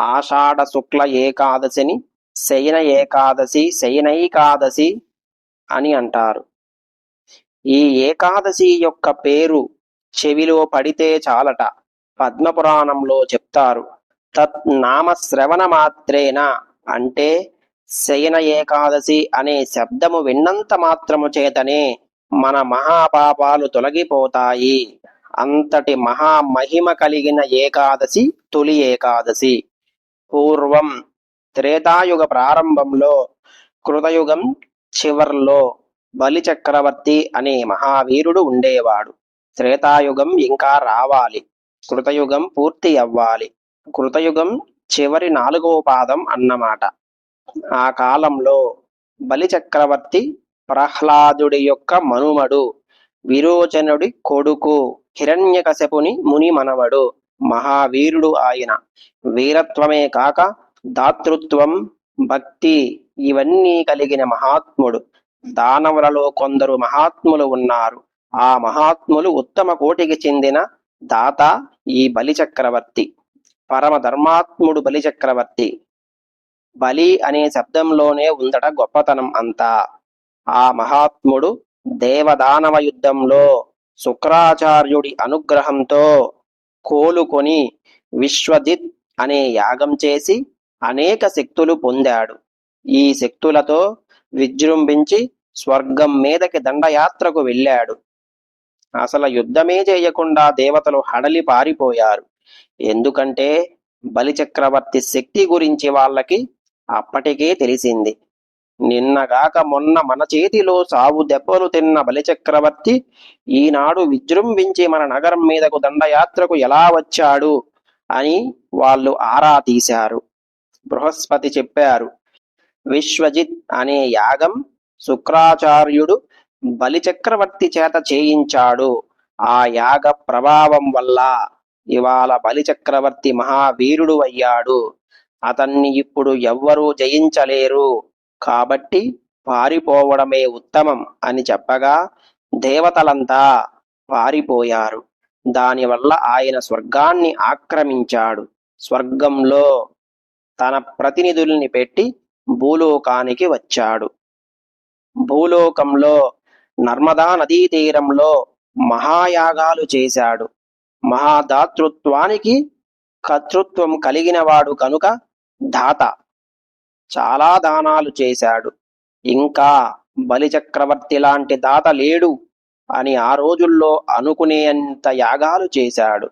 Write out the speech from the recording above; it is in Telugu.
ఆషాఢ శుక్ల ఏకాదశిని శయన ఏకాదశి శయనైకాదశి అని అంటారు. ఈ ఏకాదశి యొక్క పేరు చెవిలో పడితే చాలట. పద్మపురాణంలో చెప్తారు. తత్ నామ శ్రవణ మాత్రేన అంటే శయన ఏకాదశి అనే శబ్దము విన్నంత మాత్రము చేతనే మన మహాపాపాలు తొలగిపోతాయి. అంతటి మహామహిమ కలిగిన ఏకాదశి తొలి ఏకాదశి. పూర్వం త్రేతాయుగ ప్రారంభంలో కృతయుగం చివర్లో బలి చక్రవర్తి అనే మహావీరుడు ఉండేవాడు. త్రేతాయుగం ఇంకా రావాలి. కృతయుగం పూర్తి అవ్వాలి. కృతయుగం చివరి నాలుగో పాదం అన్నమాట. ఆ కాలంలో బలి చక్రవర్తి ప్రహ్లాదుడి యొక్క మనుమడు విరోచనుడి కొడుకు హిరణ్యకశపుని ముని మనవడు మహావీరుడు ఆయన. వీరత్వమే కాక దాతృత్వం భక్తి ఇవన్నీ కలిగిన మహాత్ముడు. దానవులలో కొందరు మహాత్ములు ఉన్నారు. ఆ మహాత్ములు ఉత్తమ కోటికి చెందిన దాత ఈ బలి చక్రవర్తి పరమ ధర్మాత్ముడు బలి చక్రవర్తి బలి అనే శబ్దంలోనే ఉందట గొప్పతనం అంతా. ఆ మహాత్ముడు దేవదానవ యుద్ధంలో శుక్రాచార్యుడి అనుగ్రహంతో కోలుకొని విశ్వజిత్ అనే యాగం చేసి అనేక శక్తులు పొందాడు. ఈ శక్తులతో విజృంభించి స్వర్గం మీదకి దండయాత్రకు వెళ్ళాడు. అసలు యుద్ధమే చేయకుండా దేవతలు హడలి పారిపోయారు. ఎందుకంటే బలిచక్రవర్తి శక్తి గురించి వాళ్ళకి అప్పటికే తెలిసింది. నిన్నగాక మొన్న మన చేతిలో సావు దెబ్బలు తిన్న బలిచక్రవర్తి ఈనాడు విజృంభించి మన నగరం మీదకు దండయాత్రకు ఎలా వచ్చాడు అని వాళ్ళు ఆరా తీశారు. బృహస్పతి చెప్పారు విశ్వజిత్ అనే యాగం శుక్రాచార్యుడు బలిచక్రవర్తి చేత చేయించాడు. ఆ యాగ ప్రభావం వల్ల ఇవాళ బలిచక్రవర్తి మహావీరుడు అయ్యాడు. అతన్ని ఇప్పుడు ఎవ్వరూ జయించలేరు. కాబట్టి పారిపోవడమే ఉత్తమం అని చెప్పగా దేవతలంతా పారిపోయారు. దానివల్ల ఆయన స్వర్గాన్ని ఆక్రమించాడు. స్వర్గంలో తన ప్రతినిధుల్ని పెట్టి భూలోకానికి వచ్చాడు. భూలోకంలో నర్మదా నదీ తీరంలో మహాయాగాలు చేశాడు. మహాదాతృత్వానికి కర్తృత్వం కలిగినవాడు కనుక దాత. చాలా దానాలు చేశాడు. ఇంకా బలిచక్రవర్తి లాంటి దాత లేడు అని ఆ రోజుల్లో అనుకునేంత యాగాలు చేశాడు.